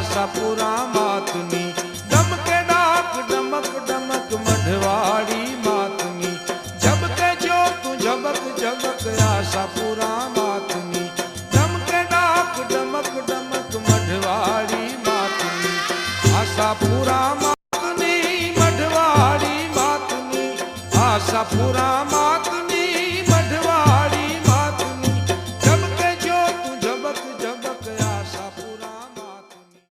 આશાપુરા માતની ડમકે ડાક, ડમક ડમક, મઢવાડી માતની. ઝબકે જો તું ઝબક ઝબક આશાપુરા માતની ડમકે ડાક, ડમક ડમક, મઢવાડી માતની. આશાપુરા માતની મઢવાડી માતની. આશાપુરા માત